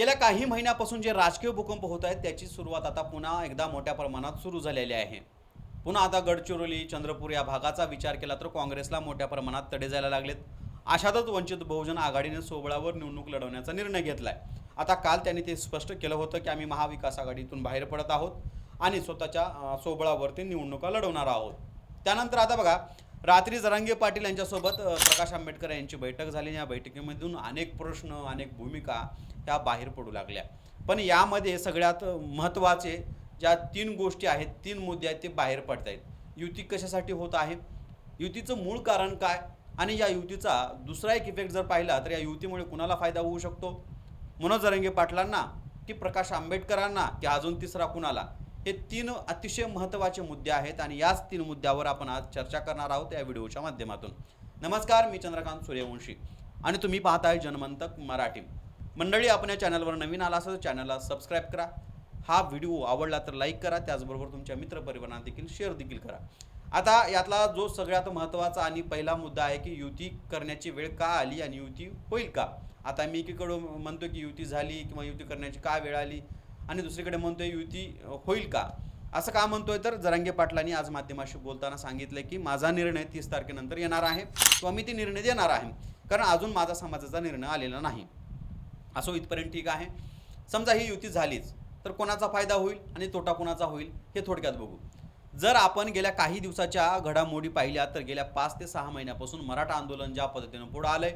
गेल्या काही महिन्यापासून जे राजकीय भूकंप होत आहेत त्याची सुरुवात आता पुन्हा एकदा मोठ्या प्रमाणात सुरू झालेली आहे. पुन्हा आता गडचिरोली चंद्रपूर या भागाचा विचार केला तर काँग्रेसला मोठ्या प्रमाणात तडे जायला लागलेत. अशातच वंचित बहुजन आघाडीने सोबळावर निवडणूक लढवण्याचा निर्णय घेतला आहे आता काल त्यांनी ते स्पष्ट केलं होतं की आम्ही महाविकास आघाडीतून बाहेर पडत आहोत आणि स्वतःच्या सोबळावरती निवडणुका लढवणार आहोत. त्यानंतर आता बघा रात्री जरांगे पाटील यांच्यासोबत प्रकाश आंबेडकर यांची बैठक झाली. या बैठकीमधून अनेक प्रश्न अनेक भूमिका ह्या बाहेर पडू लागल्या. पण यामध्ये सगळ्यात महत्त्वाचे ज्या तीन गोष्टी आहेत तीन मुद्दे आहेत ते बाहेर पडत आहेत युती कशासाठी होत आहे? युतीचं मूळ कारण काय? आणि या युतीचा दुसरा एक इफेक्ट जर पाहिला तर या युतीमुळे कुणाला फायदा होऊ शकतो? मनोज जरंगे पाटलांना की प्रकाश आंबेडकरांना की अजून तिसरा कुणाला? हे तीन अतिशय महत्त्वाचे मुद्दे आहेत आणि याच तीन मुद्द्यावर आपण आज चर्चा करणार आहोत या व्हिडिओच्या माध्यमातून. नमस्कार मी चंद्रकांत सूर्यवंशी आणि तुम्ही पाहताय जनमंतक मराठी. मंडळी आपण या चॅनलवर नवीन आला असेल तर चॅनलला सबस्क्राईब करा. हा व्हिडिओ आवडला तर लाईक करा त्याचबरोबर तुमच्या मित्रपरिवारांना देखील शेअर देखील करा. आता यातला जो सगळ्यात महत्त्वाचा आणि पहिला मुद्दा आहे की युती करण्याची वेळ का आली आणि युती होईल का? आता मी एकीकडून म्हणतो की युती झाली किंवा युती करण्याची का वेळ आली? आणि दुसरीकडे म्हणतोय युती होईल का? असं का म्हणतोय तर जरांगे पाटलांनी आज माध्यमाशी बोलताना सांगितलं की माझा निर्णय तीस तारखेनंतर येणार आहे. किंवा मी ती निर्णय देणार आहे. कारण अजून माझा समाजाचा निर्णय आलेला नाही. असो इथपर्यंत ठीक आहे. समजा ही युती झालीच तर कोणाचा फायदा होईल आणि तोटा कोणाचा होईल हे थोडक्यात बघू. जर आपण गेल्या काही दिवसाच्या घडामोडी पाहिल्या तर गेल्या पाच ते सहा महिन्यापासून मराठा आंदोलन ज्या पद्धतीनं पुढं आहे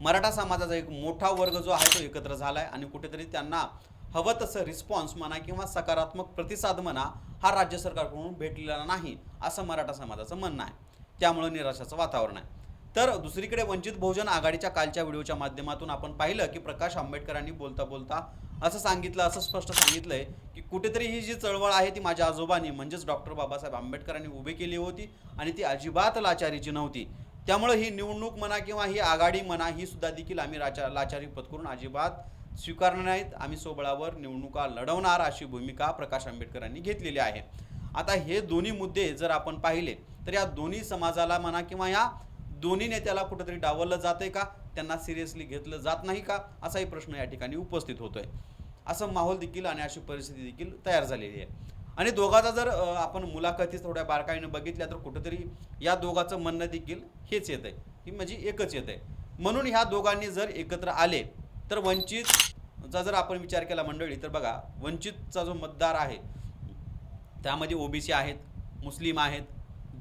मराठा समाजाचा एक मोठा वर्ग जो आहे तो एकत्र झाला आहे आणि कुठेतरी त्यांना हवं तसं रिस्पॉन्स म्हणा किंवा सकारात्मक प्रतिसाद म्हणा हा राज्य सरकारकडून भेटलेला नाही असं मराठा समाजाचं म्हणणं आहे. त्यामुळं निराशाचं वातावरण आहे. तर दुसरीकडे वंचित बहुजन आघाडीच्या कालच्या व्हिडिओच्या माध्यमातून आपण पाहिलं की प्रकाश आंबेडकरांनी बोलता बोलता असं सांगितलं असं स्पष्ट सांगितलंय की कुठेतरी ही जी चळवळ आहे ती माझ्या आजोबांनी म्हणजेच डॉक्टर बाबासाहेब आंबेडकरांनी उभी केली होती आणि ती अजिबात लाचारीची नव्हती. त्यामुळे ही निवडणूक म्हणा किंवा ही आघाडी म्हणा ही सुद्धा देखील आम्ही राचा लाचारी पत्करून अजिबात स्वीकारणार नाहीत. आम्ही सोबळावर निवडणुका लढवणार अशी भूमिका प्रकाश आंबेडकरांनी घेतलेली आहे. आता हे दोन्ही मुद्दे जर आपण पाहिले तर या दोन्ही समाजाला म्हणा किंवा या दोन्ही नेत्याला कुठंतरी डावललं आहे का? त्यांना सिरियसली घेतलं जात नाही का? असाही प्रश्न या ठिकाणी उपस्थित होतोय. असं माहोल देखील आणि अशी परिस्थिती देखील तयार झालेली आहे. आणि दोघाचा जर आपण मुलाखती थोड्या बारकाईनं बघितल्या तर कुठंतरी या दोघाचं म्हणणं देखील हेच येत आहे की म्हणजे एकच येत आहे म्हणून ह्या दोघांनी जर एकत्र आले तर वंचित चा जर आपण विचार केला मंडळी तर बघा वंचितचा जो मतदार आहे त्यामध्ये ओबीसी आहेत मुस्लिम आहेत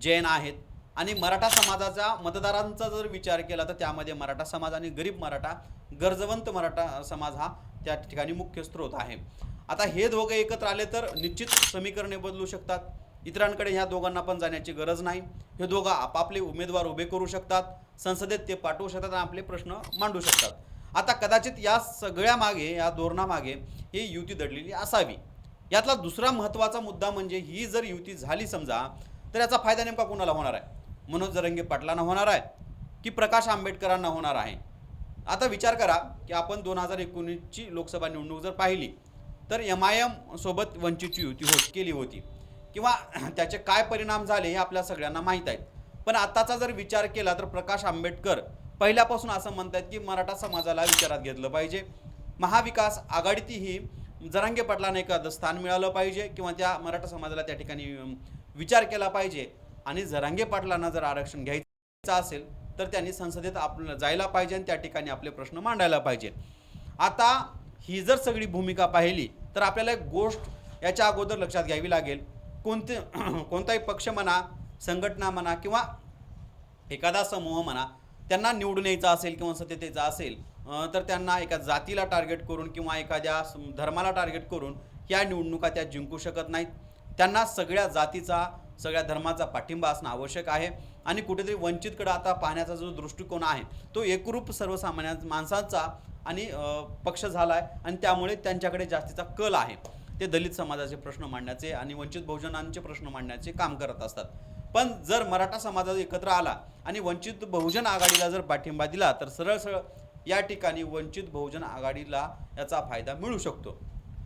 जैन आहेत आणि मराठा समाजाचा मतदारांचा जर विचार केला तर त्यामध्ये मराठा समाज आणि गरीब मराठा गरजवंत मराठा समाज हा त्या ठिकाणी मुख्य स्रोत आहे. आता हे दोघं एकत्र आले तर निश्चित समीकरणे बदलू शकतात. इतरांकडे ह्या दोघांना पण जाण्याची गरज नाही. हे दोघं आपापले उमेदवार उभे करू शकतात. संसदेत ते पाठवू शकतात आणि आपले प्रश्न मांडू शकतात. आता कदाचित या सगळ्या मागे या धोरणामागे ही युती दडलेली असावी. यातला दुसरा महत्त्वाचा मुद्दा म्हणजे ही जर युती झाली समजा तर याचा फायदा नेमका कोणाला होणार आहे? मनोज जरंगे पाटलांना होणार आहे की प्रकाश आंबेडकरांना होणार आहे? आता विचार करा की आपण दोन हजार एकोणीसची लोकसभा निवडणूक जर पाहिली तर एम आय एम सोबत वंचितची युती होत केली होती. किंवा त्याचे काय परिणाम झाले हे आपल्या सगळ्यांना माहीत आहेत. पण आताचा जर विचार केला तर प्रकाश आंबेडकर पहिल्यापासून असं म्हणतात की मराठा समाजाला विचारात घेतलं पाहिजे. महाविकास आघाडीतही जरांगे पाटलांना एखादं स्थान मिळालं पाहिजे किंवा त्या मराठा समाजाला त्या ठिकाणी विचार केला पाहिजे. आणि जरांगे पाटलांना जर आरक्षण घ्यायचं असेल तर त्यांनी संसदेत आपलं जायला पाहिजे आणि त्या ठिकाणी आपले प्रश्न मांडायला पाहिजे. आता ही जर सगळी भूमिका पाहिली तर आपल्याला एक गोष्ट याच्या अगोदर लक्षात घ्यावी लागेल. कोणते कोणताही पक्ष म्हणा संघटना म्हणा किंवा एखादा समूह म्हणा त्यांना निवडून यायचा असेल किंवा सत्यतेचा असेल तर त्यांना एका जातीला टार्गेट करून किंवा एखाद्या धर्माला टार्गेट करून या निवडणुका त्या जिंकू शकत नाहीत. त्यांना सगळ्या जातीचा सगळ्या धर्माचा पाठिंबा असणं आवश्यक आहे. आणि कुठेतरी वंचितकडे आता पाहण्याचा जो दृष्टिकोन आहे तो एकरूप सर्वसामान्य माणसांचा आणि पक्ष झाला आहे आणि त्यामुळे त्यांच्याकडे जास्तीचा कल आहे. ते दलित समाजाचे प्रश्न मांडण्याचे आणि वंचित बहुजनांचे प्रश्न मांडण्याचे काम करत असतात. पण जर मराठा समाज एकत्र आला आणि वंचित बहुजन आघाडीला जर पाठिंबा दिला तर सरळ सरळ या ठिकाणी वंचित बहुजन आघाडीला याचा फायदा मिळू शकतो.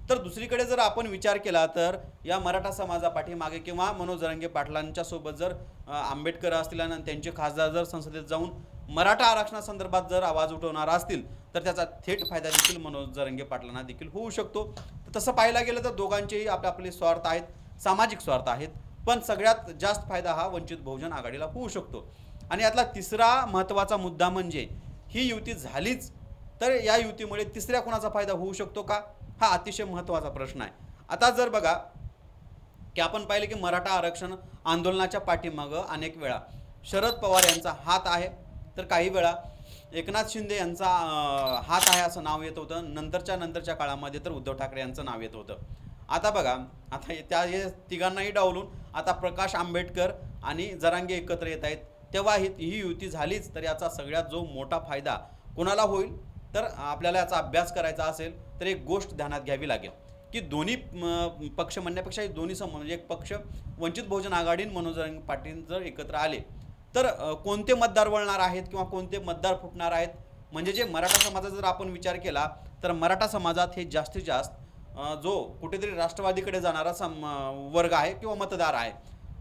तर दुसरीकडे जर आपण विचार केला तर या मराठा समाजा पाठीमागे किंवा मनोज रंगे पाटलांच्या सोबत जर आंबेडकर असतील आणि त्यांचे खासदार जर संसदेत जाऊन मराठा आरक्षणासंदर्भात जर आवाज उठवणार असतील तर त्याचा थेट फायदा देखील मनोज जरंगे पाटलांना देखील होऊ शकतो. तर तसं पाहायला गेलं तर दोघांचेही आपले आपले स्वार्थ आहेत सामाजिक स्वार्थ आहेत. पण सगळ्यात जास्त फायदा हा वंचित बहुजन आघाडीला होऊ शकतो. आणि यातला तिसरा महत्त्वाचा मुद्दा म्हणजे ही युती झालीच तर या युतीमुळे तिसऱ्या कोणाचा फायदा होऊ शकतो का? हा अतिशय महत्त्वाचा प्रश्न आहे. आता जर बघा की आपण पाहिलं की मराठा आरक्षण आंदोलनाच्या पाठीमागं अनेक वेळा शरद पवार यांचा हात आहे. तर काही वेळा एकनाथ शिंदे यांचा हात आहे असं नाव येत होतं. नंतरच्या नंतरच्या काळामध्ये तर उद्धव ठाकरे यांचं नाव येत होतं. आता बघा आता त्या हे तिघांनाही डावलून आता प्रकाश आंबेडकर आणि जरांगे एकत्र येत आहेत. तेव्हा ही ही युती झालीच तर याचा सगळ्यात जो मोठा फायदा कोणाला होईल? तर आपल्याला याचा अभ्यास करायचा असेल तर एक गोष्ट ध्यानात घ्यावी लागेल की दोन्ही पक्ष म्हणण्यापेक्षा दोन्ही सम म्हणजे एक पक्ष वंचित बहुजन आघाडी मनोजरंग पाटील जर एकत्र आले तर कोणते मतदार वळणार आहेत किंवा कोणते मतदार फुटणार आहेत? म्हणजे जे मराठा समाजाचा जर आपण विचार केला तर मराठा समाजात हे जास्तीत जास्त जो कुठेतरी राष्ट्रवादीकडे जाणारा सम वर्ग आहे किंवा मतदार आहे.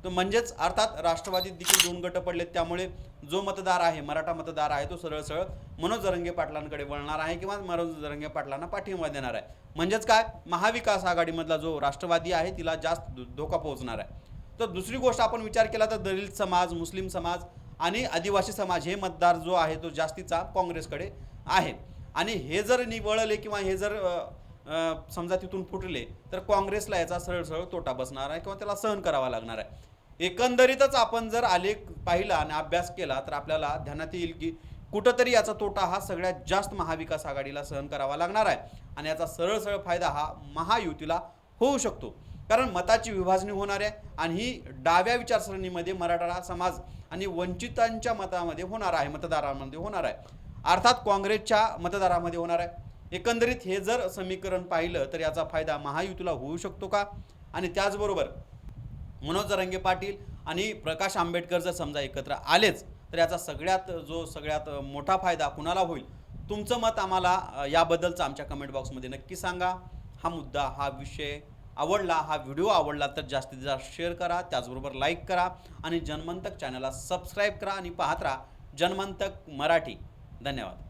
तर म्हणजेच अर्थात राष्ट्रवादीत देखील दोन गट पडलेत. त्यामुळे जो मतदार आहे मराठा मतदार आहे तो सरळ सरळ मनोज जरंगे पाटलांकडे वळणार आहे किंवा मनोज जरंगे पाटलांना पाठिंबा देणार आहे. म्हणजेच काय? महाविकास आघाडीमधला जो राष्ट्रवादी आहे तिला जास्त धोका पोहोचणार आहे. तर दुसरी गोष्ट आपण विचार केला तर दलित समाज मुस्लिम समाज आणि आदिवासी समाज हे मतदार जो आहे तो जास्तीचा काँग्रेसकडे आहे. आणि हे जर निवळले किंवा हे जर समजा तिथून फुटले तर काँग्रेसला याचा सरळ सरळ तोटा बसणार आहे किंवा त्याला सहन करावा लागणार आहे. एकंदरीतच आपण जर आलेख पाहिला आणि अभ्यास केला तर आपल्याला ध्यानात येईल की कुठंतरी याचा तोटा हा सगळ्यात जास्त महाविकास आघाडीला सहन करावा लागणार आहे. आणि याचा सरळ सरळ फायदा हा महायुतीला होऊ शकतो. कारण मताची विभाजणी होणार आहे आणि ही डाव्या विचारसरणीमध्ये मराठा समाज आणि वंचितांच्या मतामध्ये होणार आहे मतदारांमध्ये होणार आहे. अर्थात काँग्रेसच्या मतदारामध्ये होणार आहे. एकंदरीत हे जर समीकरण पाहिलं तर याचा फायदा महायुतीला होऊ शकतो का? आणि त्याचबरोबर मनोज जरांगे पाटील आणि प्रकाश आंबेडकर जर समजा एकत्र आलेच तर याचा सगळ्यात जो सगळ्यात मोठा फायदा कुणाला होईल? तुमचं मत आम्हाला याबद्दलचं आमच्या कमेंट बॉक्समध्ये नक्की सांगा. हा मुद्दा हा विषय आवडला हा व्हिडिओ आवडला तर जास्तीत जास्त शेअर करा त्याचबरोबर लाईक करा आणि जनमंतक चॅनलला सबस्क्राईब करा आणि पाहत राहा जनमंतक मराठी. धन्यवाद.